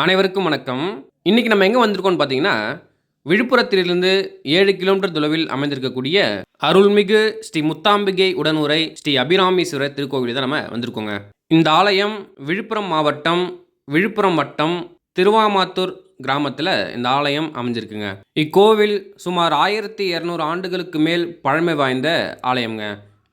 அனைவருக்கும் வணக்கம். இன்னைக்கு நம்ம எங்கே வந்திருக்கோம்னு பார்த்தீங்கன்னா விழுப்புரத்திலிருந்து ஏழு கிலோமீட்டர் தொலைவில் அமைந்திருக்கக்கூடிய அருள்மிகு ஸ்ரீ முத்தாம்பிகை உடனுரை ஸ்ரீ அபிராமீஸ்வரர் திருக்கோவில் தான் நம்ம வந்திருக்கோங்க. இந்த ஆலயம் விழுப்புரம் மாவட்டம் விழுப்புரம் வட்டம் திருவாமாத்தூர் கிராமத்தில் இந்த ஆலயம் அமைஞ்சிருக்குங்க. இக்கோவில் சுமார் ஆயிரத்தி இரநூறு ஆண்டுகளுக்கு மேல் பழமை வாய்ந்த ஆலயம்ங்க.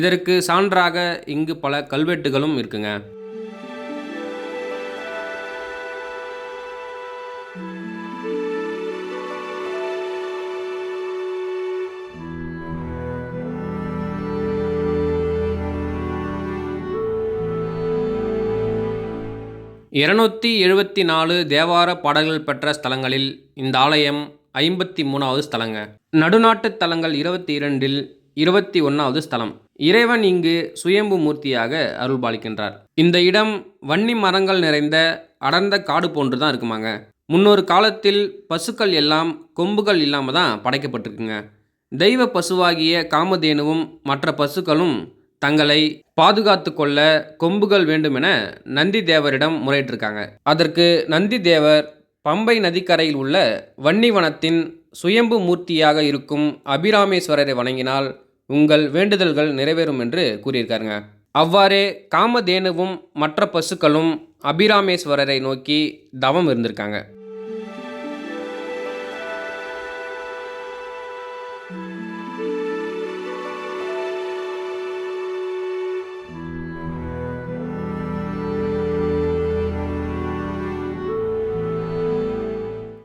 இதற்கு சான்றாக இங்கு பல கல்வெட்டுகளும் இருக்குங்க. இருநூற்றி எழுபத்தி நாலு தேவார பாடல்கள் பெற்ற ஸ்தலங்களில் இந்த ஆலயம் ஐம்பத்தி மூணாவது ஸ்தலங்க. நடுநாட்டு தலங்கள் இருபத்தி இரண்டில் இருபத்தி ஒன்றாவது ஸ்தலம். இறைவன் இங்கு சுயம்பு மூர்த்தியாக அருள்பாலிக்கின்றார். இந்த இடம் வன்னி மரங்கள் நிறைந்த அடர்ந்த காடு போன்று தான் இருக்குமாங்க. முன்னொரு காலத்தில் பசுக்கள் எல்லாம் கொம்புகள் இல்லாமல் தான் படைக்கப்பட்டிருக்குங்க. தெய்வ பசுவாகிய காமதேனுவும் மற்ற பசுக்களும் தங்களை பாதுகாத்து கொள்ள கொம்புகள் வேண்டுமென நந்தி தேவரிடம் முறையிட்டிருக்காங்க. அதற்கு நந்தி தேவர் பம்பை நதிக்கரையில் உள்ள வன்னிவனத்தின் சுயம்பு மூர்த்தியாக இருக்கும் அபிராமேஸ்வரரை வணங்கினால் உங்கள் வேண்டுதல்கள் நிறைவேறும் என்று கூறியிருக்காருங்க. அவ்வாறே காமதேனுவும் மற்ற பசுக்களும் அபிராமேஸ்வரரை நோக்கி தவம் இருந்திருக்காங்க.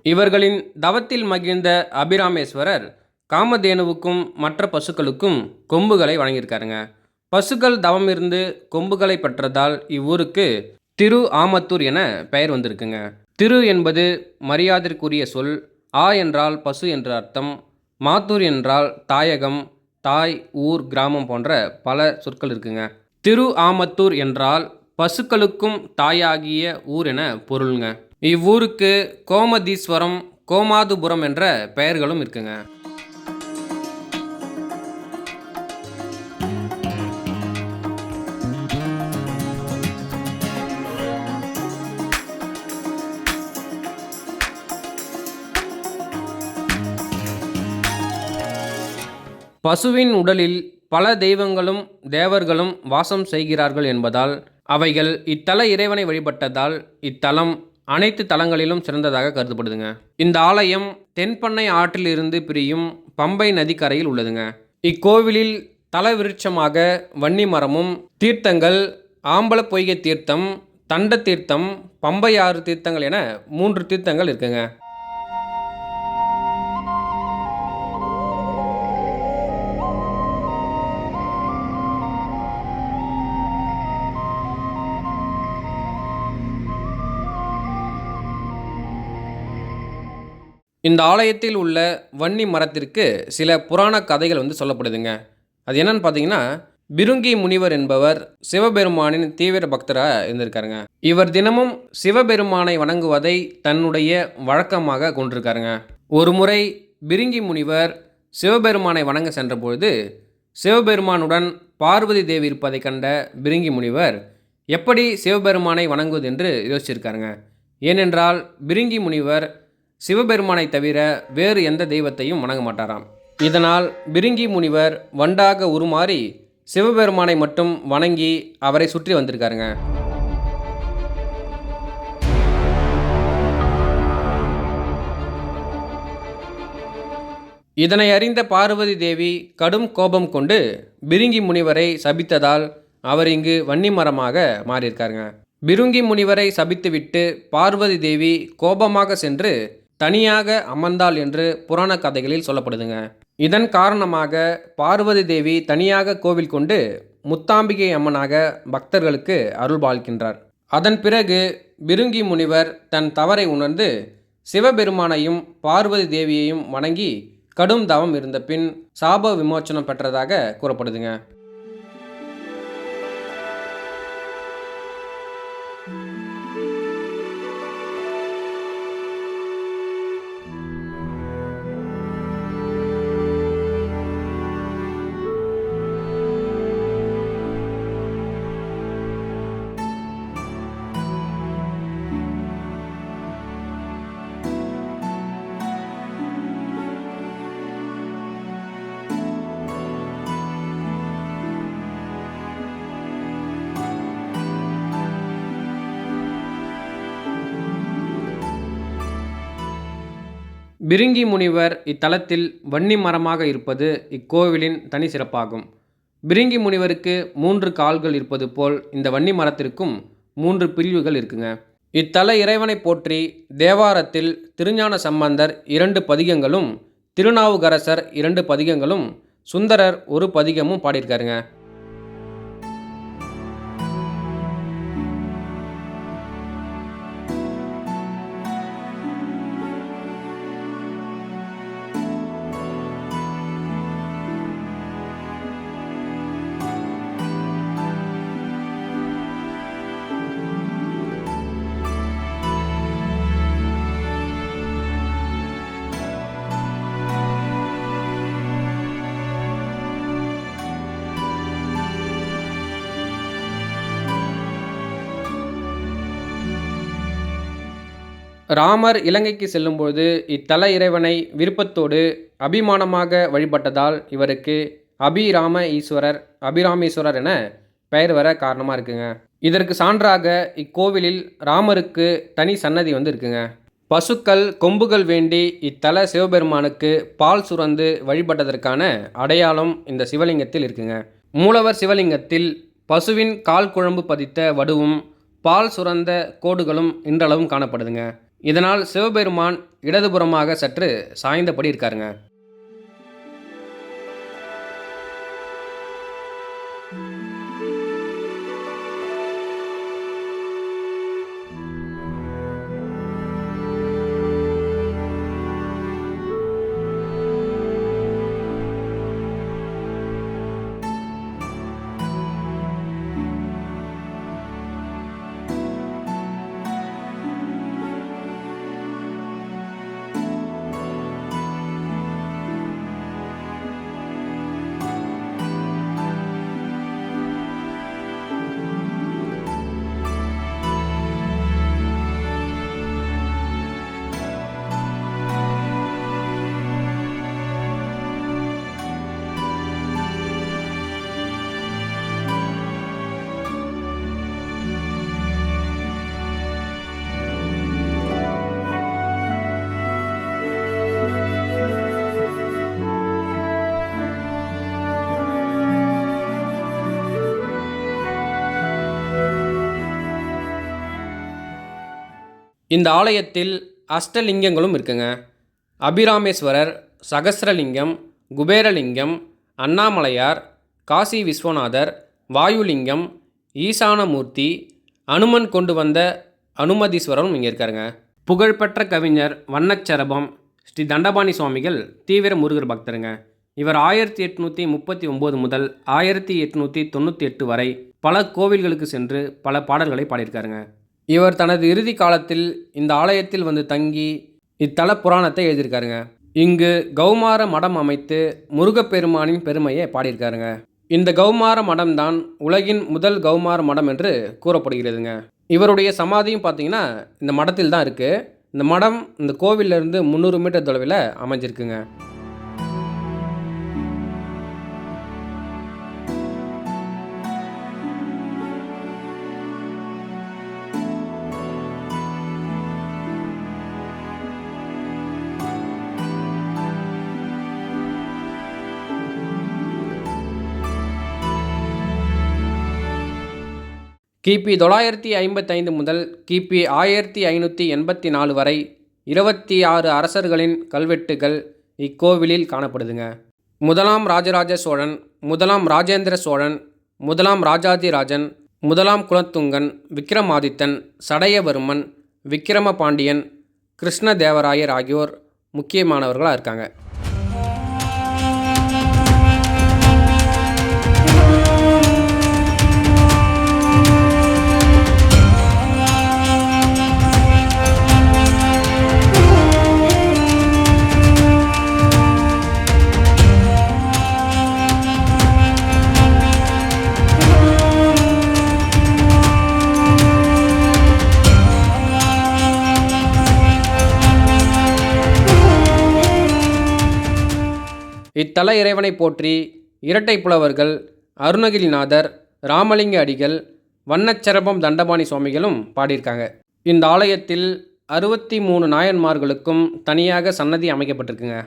இவர்களின் தவத்தில் மகிழ்ந்த அபிராமேஸ்வரர் காமதேனுவுக்கும் மற்ற பசுக்களுக்கும் கொம்புகளை வழங்கியிருக்காருங்க பசுக்கள் தவம் இருந்து கொம்புகளை பெற்றதால் இவ்வூருக்கு திரு ஆமத்தூர் என பெயர் வந்திருக்குங்க. திரு என்பது மரியாதைக்குரிய சொல் ஆ என்றால் பசு என்ற அர்த்தம் மாத்தூர் என்றால் தாயகம் தாய் ஊர் கிராமம் போன்ற பல சொற்கள் இருக்குங்க. திரு ஆமத்தூர் என்றால் பசுக்களுக்கும் தாயாகிய ஊர் என பொருளுங்க. இவ்வூருக்கு கோமதீஸ்வரம் கோமாதுபுரம் என்ற பெயர்களும் இருக்குங்க. பசுவின் உடலில் பல தெய்வங்களும் தேவர்களும் வாசம் செய்கிறார்கள் என்பதால் அவைகள் இத்தல இறைவனை வழிபட்டதால் இத்தலம் அனைத்து தலங்களிலும் சிறந்ததாக கருதப்படுதுங்க. இந்த ஆலயம் தென்பண்ணை ஆற்றிலிருந்து பிரியும் பம்பை நதிக்கரையில் உள்ளதுங்க. இக்கோவிலில் தல விருட்சமாக வன்னி மரமும் தீர்த்தங்கள் ஆம்பல பொய்கை தீர்த்தம் தண்ட தீர்த்தம் பம்பையாறு தீர்த்தங்கள் என மூன்று தீர்த்தங்கள் இருக்குங்க. இந்த ஆலயத்தில் உள்ள வன்னி மரத்திற்கு சில புராண கதைகள் வந்து சொல்லப்படுதுங்க. அது என்னன்னு பார்த்தீங்கன்னா பிருங்கி முனிவர் என்பவர் சிவபெருமானின் தீவிர பக்தராக இருந்திருக்காருங்க. இவர் தினமும் சிவபெருமானை வணங்குவதை தன்னுடைய வழக்கமாக கொண்டிருக்காருங்க. ஒரு முறை பிருங்கி முனிவர் சிவபெருமானை வணங்க சென்றபொழுது சிவபெருமானுடன் பார்வதி தேவி இருப்பதை கண்ட பிருங்கி முனிவர் எப்படி சிவபெருமானை வணங்குவது என்று யோசிச்சிருக்காருங்க? ஏனென்றால் பிருங்கி முனிவர் சிவபெருமானை தவிர வேறு எந்த தெய்வத்தையும் வணங்க மாட்டாராம். இதனால் பிருங்கி முனிவர் வண்டாக உருமாறி சிவபெருமானை மட்டும் வணங்கி அவரை சுற்றி வந்திருக்காருங்க. இதனை அறிந்த பார்வதி தேவி கடும் கோபம் கொண்டு பிருங்கி முனிவரை சபித்ததால் அவர் இங்கு வன்னி மரமாக மாறியிருக்காருங்க. பிருங்கி முனிவரை சபித்துவிட்டு பார்வதி தேவி கோபமாக சென்று தனியாக அமர்ந்தாள் என்று புராண கதைகளில் சொல்லப்படுதுங்க. இதன் காரணமாக பார்வதி தேவி தனியாக கோவில் கொண்டு முத்தாம்பிகை அம்மனாக பக்தர்களுக்கு அருள் அருள்பாலிக்கின்றார் அதன் பிறகு பிருங்கி முனிவர் தன் தவறை உணர்ந்து சிவபெருமானையும் பார்வதி தேவியையும் வணங்கி கடும் தவம் இருந்த பின் சாப விமோச்சனம் பெற்றதாக கூறப்படுதுங்க. பிரிங்கி முனிவர் இத்தலத்தில் வன்னி மரமாக இருப்பது இக்கோவிலின் தனி சிறப்பாகும். பிரிங்கி முனிவருக்கு மூன்று கால்கள் இருப்பது போல் இந்த வன்னி மரத்திற்கும் மூன்று பிரிவுகள் இருக்குங்க. இத்தல இறைவனை போற்றி தேவாரத்தில் திருஞான சம்பந்தர் இரண்டு பதிகங்களும் திருநாவுக்கரசர் இரண்டு பதிகங்களும் சுந்தரர் ஒரு பதிகமும் பாடியிருக்காருங்க. ராமர் இலங்கைக்கு செல்லும்போது இத்தல இறைவனை விருப்பத்தோடு அபிமானமாக வழிபட்டதால் இவருக்கு அபிராம ஈஸ்வரர் அபிராமேஸ்வரர் என பெயர் வர காரணமாக இருக்குங்க. இதற்கு சான்றாக இக்கோவிலில் ராமருக்கு தனி சன்னதி வந்து இருக்குங்க பசுக்கள் கொம்புகள் வேண்டி இத்தல சிவபெருமானுக்கு பால் சுரந்து வழிபட்டதற்கான அடையாளம் இந்த சிவலிங்கத்தில் இருக்குங்க. மூலவர் சிவலிங்கத்தில் பசுவின் கால் குழம்பு பதித்த வடுவும் பால் சுரந்த கோடுகளும் இன்றளவும் காணப்படுதுங்க. இதனால் சிவபெருமான் இடதுபுறமாக சற்று சாய்ந்தபடி இருக்காருங்க. இந்த ஆலயத்தில் அஷ்டலிங்கங்களும் இருக்குங்க. அபிராமேஸ்வரர் சகஸ்ரலிங்கம் குபேரலிங்கம் அண்ணாமலையார் காசி விஸ்வநாதர் வாயுலிங்கம் ஈசானமூர்த்தி அனுமன் கொண்டு வந்த அனுமதீஸ்வரரும் இங்கே இருக்காருங்க. புகழ்பெற்ற கவிஞர் வண்ணச்சரபம் ஸ்ரீ தண்டபாணி சுவாமிகள் தீவிர முருகர் பக்தருங்க. இவர் ஆயிரத்தி எட்நூற்றி முப்பத்தி ஒம்பது முதல் ஆயிரத்தி எட்நூற்றி தொண்ணூற்றி எட்டு வரை பல கோவில்களுக்கு சென்று பல பாடல்களை பாடியிருக்காருங்க. இவர் தனது இறுதி காலத்தில் இந்த ஆலயத்தில் வந்து தங்கி இத்தல புராணத்தை எழுதியிருக்காருங்க. இங்கு கௌமார மடம் அமைத்து முருகப்பெருமானின் பெருமையை பாடியிருக்காருங்க. இந்த கௌமார மடம் தான் உலகின் முதல் கௌமார மடம் என்று கூறப்படுகிறதுங்க. இவருடைய சமாதியும் பார்த்தீங்கன்னா இந்த மடத்தில் தான் இருக்குது இந்த மடம் இந்த கோவிலிருந்து இருந்து முந்நூறு மீட்டர் தொலைவில் அமைஞ்சிருக்குங்க. கிபி தொள்ளாயிரத்தி ஐம்பத்தைந்து முதல் கிபி ஆயிரத்தி ஐநூற்றி எண்பத்தி நாலு வரை இருபத்தி ஆறு அரசர்களின் கல்வெட்டுகள் இக்கோவிலில் காணப்படுதுங்க. முதலாம் ராஜராஜ சோழன் முதலாம் ராஜேந்திர சோழன் முதலாம் ராஜாதிராஜன் முதலாம் குலத்துங்கன் விக்ரமாதித்தன் சடையவர்மன் விக்கிரம பாண்டியன் கிருஷ்ணதேவராயர் ஆகியோர் முக்கியமானவர்களாக இருக்காங்க. இத்தல இறைவனை போற்றி இரட்டை புலவர்கள் அருணகிரிநாதர் ராமலிங்க அடிகள் வண்ணச்சரபம் தண்டபாணி சுவாமிகளும் பாடியிருக்காங்க. இந்த ஆலயத்தில் அறுபத்தி மூணு நாயன்மார்களுக்கும் தனியாக சன்னதி அமைக்கப்பட்டிருக்குங்க.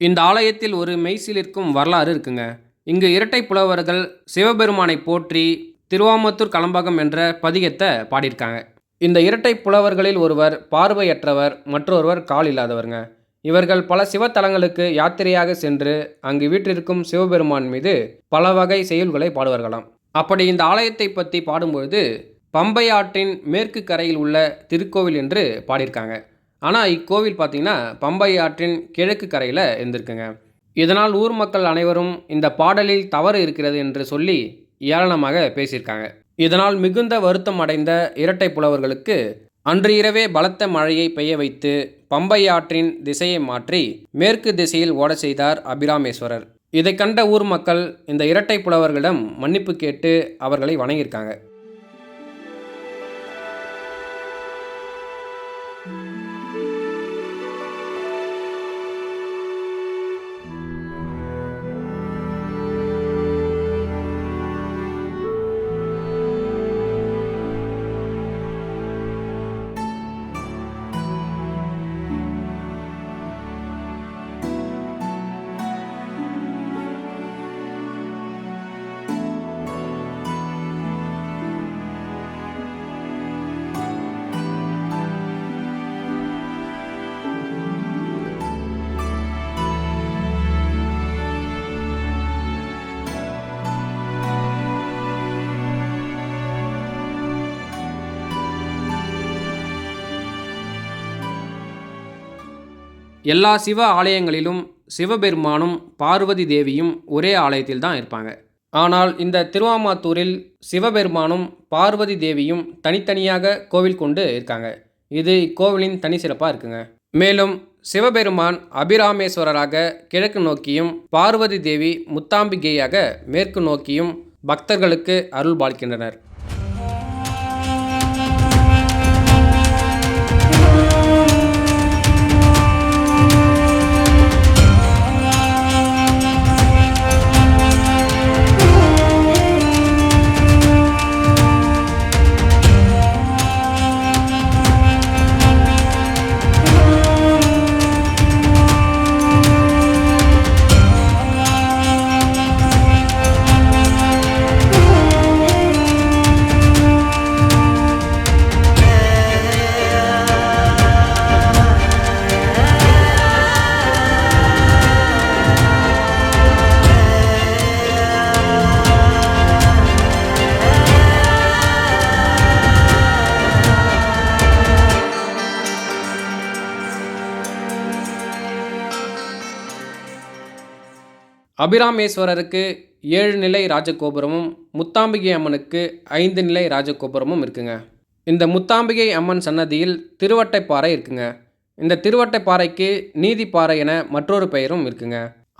இந்த ஆலயத்தில் ஒரு மெய்சிலிருக்கும் வரலாறு இருக்குங்க. இங்கு இரட்டை புலவர்கள் சிவபெருமானை போற்றி திருவாமத்தூர் கலம்பகம் என்ற பதிகத்தை பாடியிருக்காங்க. இந்த இரட்டை புலவர்களில் ஒருவர் பார்வையற்றவர் மற்றொருவர் கால் இல்லாதவருங்க. இவர்கள் பல சிவத்தலங்களுக்கு யாத்திரையாக சென்று அங்கு வீற்றிருக்கும் சிவபெருமான் மீது பல வகை செயல்களை பாடுவார்களாம். அப்படி இந்த ஆலயத்தை பற்றி பாடும்பொழுது பம்பை ஆற்றின் மேற்கு கரையில் உள்ள திருக்கோவில் என்று பாடியிருக்காங்க. ஆனால் இக்கோவில் பார்த்திங்கன்னா பம்பை ஆற்றின் கிழக்கு கரையில் இருந்திருக்குங்க. இதனால் ஊர் மக்கள் அனைவரும் இந்த பாடலில் தவறு இருக்கிறது என்று சொல்லி ஏளனமாக பேசியிருக்காங்க. இதனால் மிகுந்த வருத்தம் அடைந்த இரட்டை புலவர்களுக்கு அன்று இரவே பலத்த மழையை பெய்ய வைத்து பம்பை ஆற்றின் திசையை மாற்றி மேற்கு திசையில் ஓடச் செய்தார் அபிராமேஸ்வரர். இதை கண்ட ஊர் மக்கள் இந்த இரட்டை புலவர்களிடம் மன்னிப்பு கேட்டு அவர்களை வணங்கியிருக்காங்க. எல்லா சிவ ஆலயங்களிலும் சிவபெருமானும் பார்வதி தேவியும் ஒரே ஆலயத்தில் தான் இருப்பாங்க. ஆனால் இந்த திருவாமாத்தூரில் சிவபெருமானும் பார்வதி தேவியும் தனித்தனியாக கோவில் கொண்டு இருக்காங்க. இது இக்கோவிலின் தனி சிறப்பாக இருக்குங்க. மேலும் சிவபெருமான் அபிராமேஸ்வரராக கிழக்கு நோக்கியும் பார்வதி தேவி முத்தாம்பிகையாக மேற்கு நோக்கியும் பக்தர்களுக்கு அருள் பாலிக்கின்றனர். அபிராமேஸ்வரருக்கு ஏழு நிலை ராஜகோபுரமும் முத்தாம்பிகை அம்மனுக்கு ஐந்து நிலை ராஜகோபுரமும் இருக்குங்க. இந்த முத்தாம்பிகை அம்மன் சன்னதியில் திருவட்டைப்பாறை இருக்குங்க. இந்த திருவட்டைப்பாறைக்கு நீதிப்பாறை என மற்றொரு பெயரும் இருக்குங்க.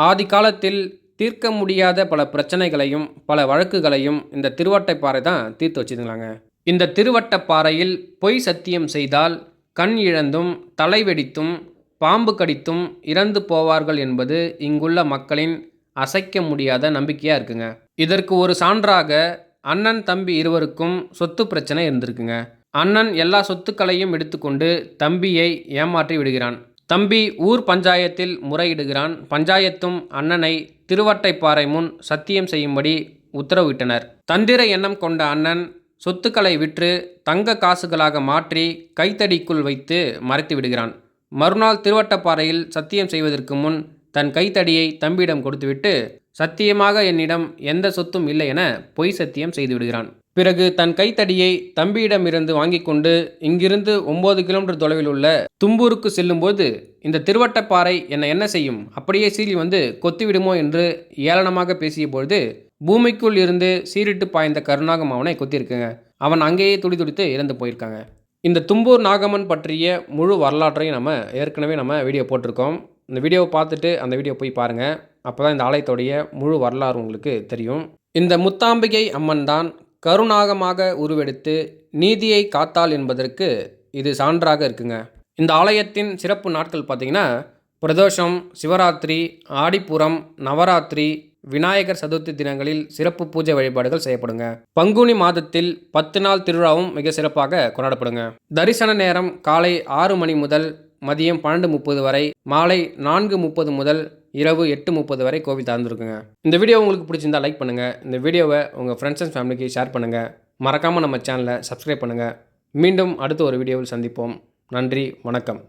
ஆதி காலத்தில் தீர்க்க முடியாத பல பிரச்சனைகளையும் பல வழக்குகளையும் இந்த திருவட்டைப்பாறை தான் தீர்த்து வச்சுதுங்களாங்க இந்த திருவட்டப்பாறையில் பொய் சத்தியம் செய்தால் கண் இழந்தும் தலை வெடித்தும் பாம்பு கடித்தும் இறந்து போவார்கள் என்பது இங்குள்ள மக்களின் அசைக்க முடியாத நம்பிக்கையாக இருக்குங்க. இதற்கு ஒரு சான்றாக அண்ணன் தம்பி இருவருக்கும் சொத்து பிரச்சனை இருந்திருக்குங்க. அண்ணன் எல்லா சொத்துக்களையும் எடுத்துக்கொண்டு தம்பியை ஏமாற்றி விடுகிறான். தம்பி ஊர் பஞ்சாயத்தில் முறையிடுகிறான். பஞ்சாயத்தும் அண்ணனை திருவட்டைப்பாறை முன் சத்தியம் செய்யும்படி உத்தரவிட்டனர். தந்திர எண்ணம் கொண்ட அண்ணன் சொத்துக்களை விற்று தங்க காசுகளாக மாற்றி கைத்தடிக்குள் வைத்து மறைத்து விடுகிறான். மறுநாள் திருவட்டப்பாறையில் சத்தியம் செய்வதற்கு முன் தன் கைத்தடியை தம்பியிடம் கொடுத்துவிட்டு சத்தியமாக என்னிடம் எந்த சொத்தும் இல்லை என பொய் சத்தியம் செய்துவிடுகிறான். பிறகு தன் கைத்தடியை தம்பியிடமிருந்து வாங்கி கொண்டு இங்கிருந்து ஒம்பது கிலோமீட்டர் தொலைவில் உள்ள தும்பூருக்கு செல்லும்போது இந்த திருவட்டப்பாறை என்னை என்ன செய்யும்? அப்படியே சீறி வந்து கொத்திவிடுமோ? என்று ஏளனமாக பேசிய பொழுது பூமிக்குள் இருந்து சீரிட்டு பாய்ந்த கருணாகம் அவனை கொத்திருக்குங்க அவன் அங்கேயே துடி துடித்து இறந்து போயிருக்காங்க. இந்த தும்பூர் நாகம்மன் பற்றிய முழு வரலாற்றையும் நம்ம ஏற்கனவே நம்ம வீடியோ போட்டிருக்கோம். இந்த வீடியோவை பார்த்துட்டு அந்த வீடியோ போய் பாருங்கள் அப்போ தான் இந்த ஆலயத்துடைய முழு வரலாறு உங்களுக்கு தெரியும். இந்த முத்தாம்பிகை அம்மன் தான் கருணாகமாக உருவெடுத்து நீதியை காத்தாள் என்பதற்கு இது சான்றாக இருக்குங்க. இந்த ஆலயத்தின் சிறப்பு நாட்கள் பார்த்திங்கன்னா பிரதோஷம் சிவராத்திரி ஆடிப்புறம் நவராத்திரி விநாயகர் சதுர்த்தி தினங்களில் சிறப்பு பூஜை வழிபாடுகள் செய்யப்படுங்க. பங்குனி மாதத்தில் பத்து நாள் திருவிழாவும் மிக சிறப்பாக கொண்டாடப்படுங்க. தரிசன நேரம் காலை ஆறு மணி முதல் மதியம் பன்னெண்டு முப்பது வரை மாலை நான்கு முப்பது முதல் இரவு எட்டு முப்பது வரை கோவில் திறந்துருக்குங்க. இந்த வீடியோ உங்களுக்கு பிடிச்சிருந்தா லைக் பண்ணுங்கள் இந்த வீடியோவை உங்கள் ஃப்ரெண்ட்ஸ் அண்ட் ஃபேமிலிக்கு ஷேர் பண்ணுங்கள் மறக்காமல் நம்ம சேனலை சப்ஸ்கிரைப் பண்ணுங்கள் மீண்டும் அடுத்த ஒரு வீடியோவில் சந்திப்போம். நன்றி வணக்கம்.